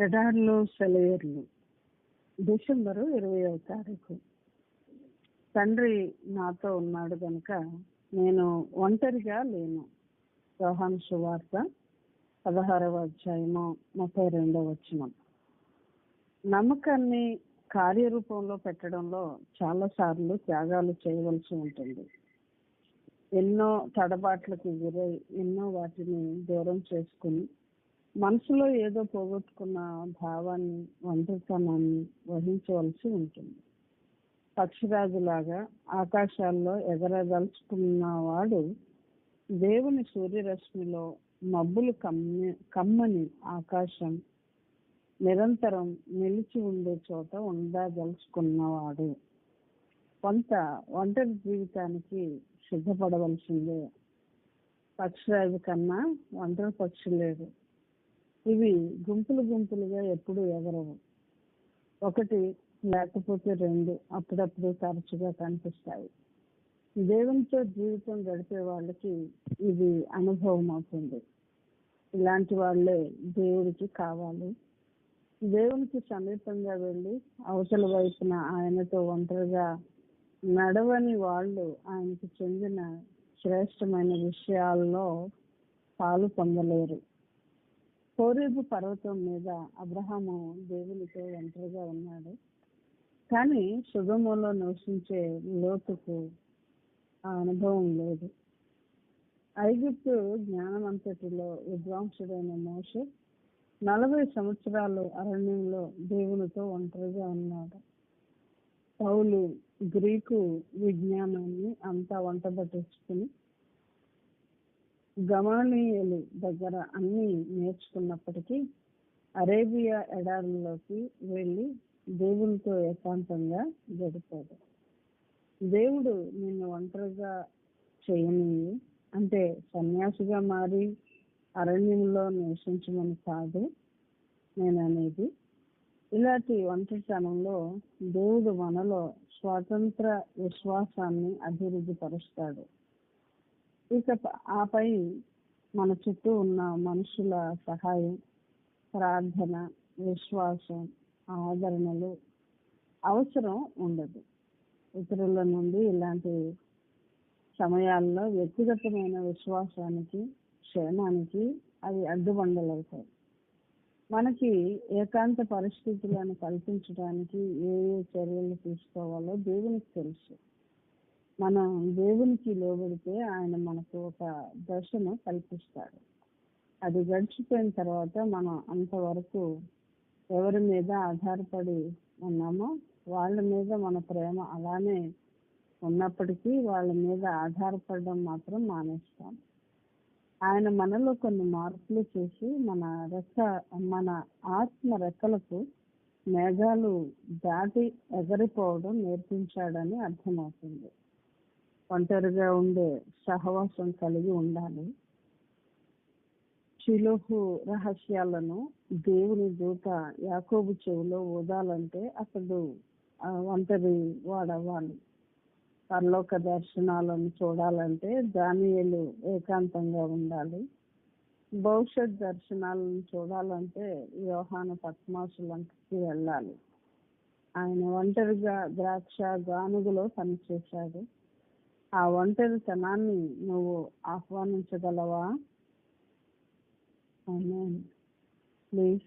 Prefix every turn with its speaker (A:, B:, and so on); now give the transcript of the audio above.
A: ఎడార్లో సెలయర్లు. December ఇరవయవ తారీఖు. తండ్రి నాతో ఉన్నాడు కనుక నేను ఒంటరిగా లేను. యోహాను సువార్త పదహారవ అధ్యాయము ముప్పై రెండవ వచ్చిన నమ్మకాన్ని కార్యరూపంలో పెట్టడంలో చాలా సార్లు త్యాగాలు చేయవలసి ఉంటుంది. ఎన్నో తడబాట్లకు గురై ఎన్నో వాటిని దూరం చేసుకుని మనసులో ఏదో పోగొట్టుకున్న భావాన్ని ఒంటరితనాన్ని వహించవలసి ఉంటుంది. పక్షిరాజులాగా ఆకాశాల్లో ఎగరదలుచుకున్నవాడు దేవుని సూర్యరశ్మిలో మబ్బులు కమ్మి కమ్మని ఆకాశం నిరంతరం నిలిచి ఉండే చోట ఉండదలుచుకున్నవాడు. కొంత ఒంటరి జీవితానికి సిద్ధపడవలసిందే. పక్షిరాజు కన్నా ఒంటరి పక్షి లేదు. ఇవి గుంపులు గుంపులుగా ఎప్పుడు ఎగరవు. ఒకటి లేకపోతే రెండు అప్పుడప్పుడు తరచుగా కనిపిస్తాయి. దేవునితో జీవితం గడిపే వాళ్ళకి ఇది అనుభవం అవుతుంది ఇలాంటి వాళ్ళే దేవుడికి కావాలి. దేవునికి సమీపంగా వెళ్ళి అవతల వైపున ఆయనతో ఒంటరిగా నడవని వాళ్ళు ఆయనకు చెందిన శ్రేష్టమైన విషయాల్లో పాలు పొందలేరు. కోరేబు పర్వతం మీద అబ్రహాము దేవునితో ఒంటరిగా ఉన్నాడు. కానీ సుగమంలో నివసించే లోతుకు ఆ అనుభవం లేదు. ఐగుప్తు జ్ఞానమంతటిలో విద్వాంసుడైన మోష నలభై సంవత్సరాలు అరణ్యంలో దేవునితో ఒంటరిగా ఉన్నాడు. పౌలు గ్రీకు విజ్ఞానాన్ని అంతా వంటబట్టించుకుని గమానీయులు దగ్గర అన్ని నేర్చుకున్నప్పటికీ అరేబియా ఎడారుల్లోకి వెళ్ళి దేవునితో ఏకాంతంగా గడిపాడు. దేవుడు నిన్ను ఒంటరిగా చేయని అంటే సన్యాసిగా మారి అరణ్యంలో నివసించమని కాదు నేను అనేది. ఇలాంటి ఒంటరితనంలో దేవుడు మనలో స్వాతంత్ర విశ్వాసాన్ని అభివృద్ధి పరుస్తాడు ఇక ఆపై మన చుట్టూ ఉన్న మనుషుల సహాయం ప్రార్థన విశ్వాసం ఆదరణలు అవసరం ఉండదు. ఇతరుల నుండి ఇలాంటి సమయాల్లో వ్యక్తిగతమైన విశ్వాసానికి క్షేమానికి అవి అడ్డుబండలవుతాయి. మనకి ఏకాంత పరిస్థితులను కల్పించడానికి ఏ ఏ చర్యలు తీసుకోవాలో దేవునికి తెలుసు. మనం దేవునికి లోబడితే ఆయన మనకు ఒక దర్శనం కల్పిస్తాడు. అది గడిచిపోయిన తర్వాత మనం అంతవరకు ఎవరి మీద ఆధారపడి ఉన్నామో వాళ్ళ మీద మన ప్రేమ అలానే ఉన్నప్పటికీ వాళ్ళ మీద ఆధారపడడం మాత్రం మానేస్తాం. ఆయన మనలో కొన్ని మార్పులు చేసి మన రెక్క మన ఆత్మ రెక్కలకు మేఘాలు దాటి ఎగరిపోవడం నేర్పించాడని అర్థమవుతుంది. ఒంటరిగా ఉండే సహవాసం కలిగి ఉండాలి. షిలోహు రహస్యాలను దేవుని దూత యాకోబు చెవిలో ఊదాలంటే అతడు ఒంటరి వాడవ్వాలి. పరలోక దర్శనాలను చూడాలంటే దానియలు ఏకాంతంగా ఉండాలి. భవిష్యత్ దర్శనాలను చూడాలంటే యోహాన పద్మాసులంటికి వెళ్ళాలి. ఆయన ఒంటరిగా ద్రాక్ష గానుగులో పనిచేశాడు. ఆ ఒంటరితనాన్ని నువ్వు ఆహ్వానించగలవా? ప్లీజ్